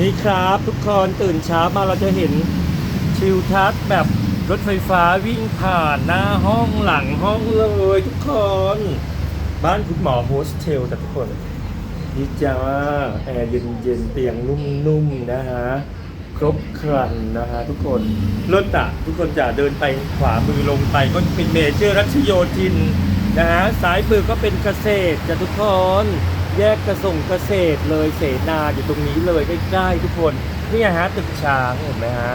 นี่ครับทุกคนตื่นเช้ามาเราจะเห็นทิวทัศน์แบบรถไฟฟ้าวิ่งผ่านหน้าห้องหลังห้องเลยทุกคน บ้านคุณหมอโฮสเทลแต่ทุกคนนี่จ้าแอร์เย็นๆเตียงนุ่มๆนะฮะ ครบครันนะฮะทุกคนรถอะทุกคนจะเดินไปขวามือลงไปก็เป็นเมเจอร์รัชโยธินนะฮะซ้ายมือก็เป็นเกษตรจ้ะทุกคน แยกกระส่งเกษตรเลยเสนาอยู่ตรงนี้เลยใกล้ๆทุกคนนี่ฮะตึกช้างเห็นไหมฮะ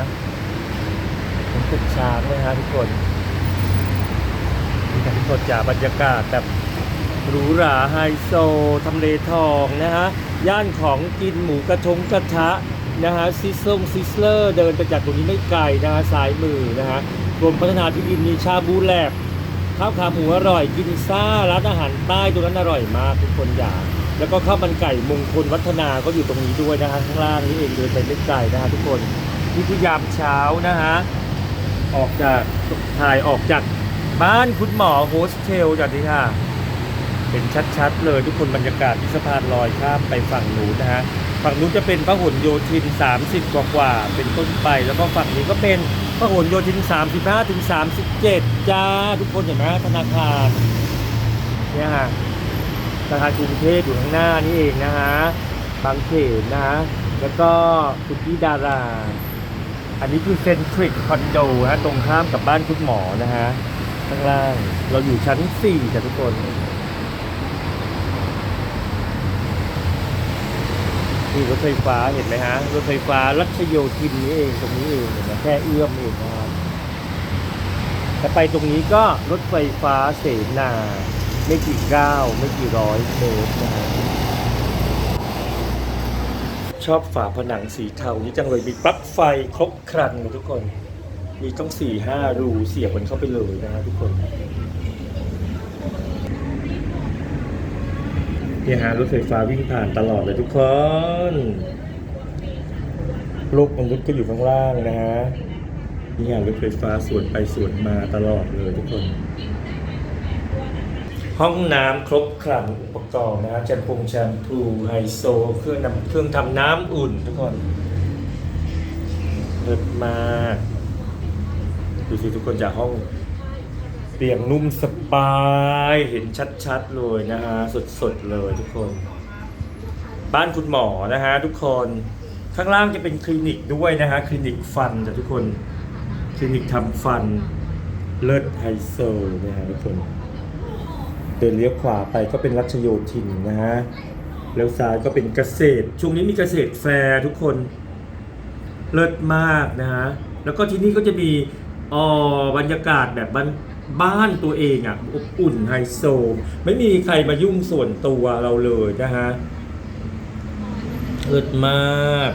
เห็นตึกช้างไหมฮะทุกคนนี่ครับทุกคนจ่าบรรยากาศแบบหรูหราไฮโซทำเลทองนะฮะย่านของกินหมูกระทงกระทะนะฮะซิซงซิสเลอร์เดินไปจากตรงนี้ไม่ไกลนะฮะซ้ายมือนะฮะกรมพัฒนาที่ดินมีชาบูแลบข้าวขาหมูอร่อยกินซ่าร้านอาหารใต้ตรงนั้นอร่อยมากทุกคนอยาก แล้วก็ข้าวมันไก่มงคลวัฒนาก็อยู่ตรงนี้ด้วยนะฮะข้างล่างนี่เองเดินไปไม่ไกลนะฮะทุกคนนี่คือยามเช้านะฮะออกจากถ่ายออกจากบ้านคุณหมอโฮสเทลจากนี้ค่ะเห็นชัดๆเลยทุกคนบรรยากาศที่สะพานลอยข้ามไปฝั่งนู้นนะฮะฝั่งนู้นจะเป็นพระหลโยธิน 30 กว่ากว่าเป็นต้นไป แล้วก็ฝั่งนี้ก็เป็นพระหลโยธิน 35ถึง37 จ้า ทุกคนเห็นไหมธนาคารเนี่ยฮะ ธนาคารกรุงเทพอยู่ข้างหน้านี่เองนะฮะบางเขนนะฮะแล้วก็คุณพี่ดารา อันนี้คือเซนทริกคอนโดฮะตรงข้ามกับบ้านคุณหมอนะฮะข้างล่างเราอยู่ชั้น4จ้ะทุกคนนี่รถไฟฟ้าเห็นไหมฮะรถไฟฟ้ารัชโยธินนี่เองตรงนี้เองเห็นไหมแค่เอื้อมเองนะครับแต่ไปตรงนี้ก็รถไฟฟ้าเสนา ไม่กี่ก้าวไม่กี่ร้อยเมตรนะฮะชอบฝาผนังสีเทานี้จังเลยมีปลั๊กไฟครบครันเลยทุกคน มีต้องสี่ห้ารูเสียบมันเข้าไปเลยนะฮะทุกคนเนี่ยฮะรถไฟฟ้าวิ่งผ่านตลอดเลยทุกคนโลกมนุษย์ก็อยู่ข้างล่างนะฮะนี่ฮะรถไฟฟ้าสวนไปสวนมาตลอดเลยทุกคน ห้องน้ำครบครันอุปกรณ์นะแชมพูแชมพูไฮโซเครื่องนำเครื่องทำน้ำอุ่นทุกคนเลิศมากดูสิทุกคนจากห้องเตียงนุ่มสบายเห็นชัดๆเลยนะฮะสดๆเลยทุกคน บ้านคุณหมอนะฮะทุกคนข้างล่างจะเป็นคลินิกด้วยนะฮะคลินิกฟันจ้ะทุกคน คลินิกทำฟันเลิศไฮโซนะฮะทุกคน เดินเลี้ยวขวาไปก็เป็นรัชโยธินนะฮะแล้วซ้ายก็เป็นเกษตร ช่วงนี้มีเกษตรแฟร์ทุกคนเลิศมากนะฮะแล้วก็ที่นี่ก็จะมีอ่อบรรยากาศแบบบ้านบ้านตัวเองอะอบอุ่นไฮโซ ไม่มีใครมายุ่งส่วนตัวเราเลยนะฮะเลิศมาก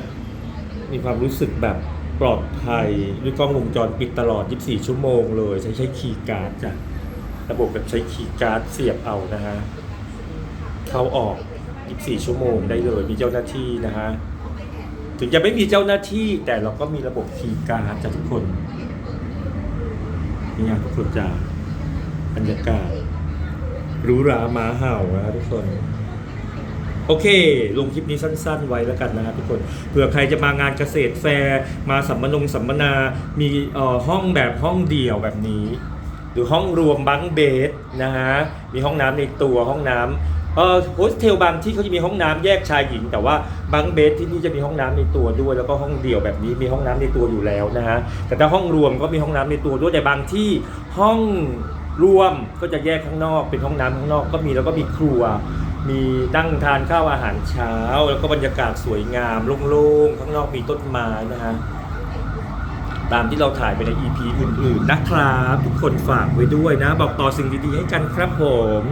มีความรู้สึกแบบปลอดภัย ด้วยกล้องวงจรปิดตลอด 24 ชั่วโมงเลย ใช้ใช้คีย์การ์ดจ้ะ ระบบแบบใช้คีย์การ์ดเสียบเอานะฮะเข้าออก 24 ชั่วโมงได้เลยมีเจ้าหน้าที่นะฮะถึงจะไม่มีเจ้าหน้าที่แต่เราก็มีระบบคีย์การ์ดจากทุกคนนี่ฮะทุกคนจะบรรยากาศหรูหรามาเห่านะฮะทุกคน โอเค ลงคลิปนี้สั้น ๆ ไว้แล้วกันนะครับทุกคนเผื่อใครจะมางานเกษตรแฟร์มาสัมมนงสัมมนา มีเอ่อห้องแบบห้องเดี่ยวแบบนี้ หรือห้องรวมบังเบสนะฮะมีห้องน้ำในตัวห้องน้ำเอ่อโฮสเทลบางที่เขาจะมีห้องน้ำแยกชายหญิง แต่ว่าบังเบสที่นี่จะมีห้องน้ำในตัวด้วย แล้วก็ห้องเดี่ยวแบบนี้มีห้องน้ำในตัวอยู่แล้วนะฮะแต่ถ้าห้องรวมก็มีห้องน้ำในตัวด้วยแต่บางที่ห้องรวมก็จะแยกข้างนอกเป็นห้องน้ำข้างนอกก็มีแล้วก็มีครัว มีนั่งทานข้าวอาหารเช้า แล้วก็บรรยากาศสวยงามโล่งๆข้างนอกมีต้นไม้นะฮะ ตามที่เราถ่ายไปใน EP อื่นๆนะครับ ทุกคนฝากไว้ด้วยนะ บอกต่อสิ่งดีๆให้กันครับผม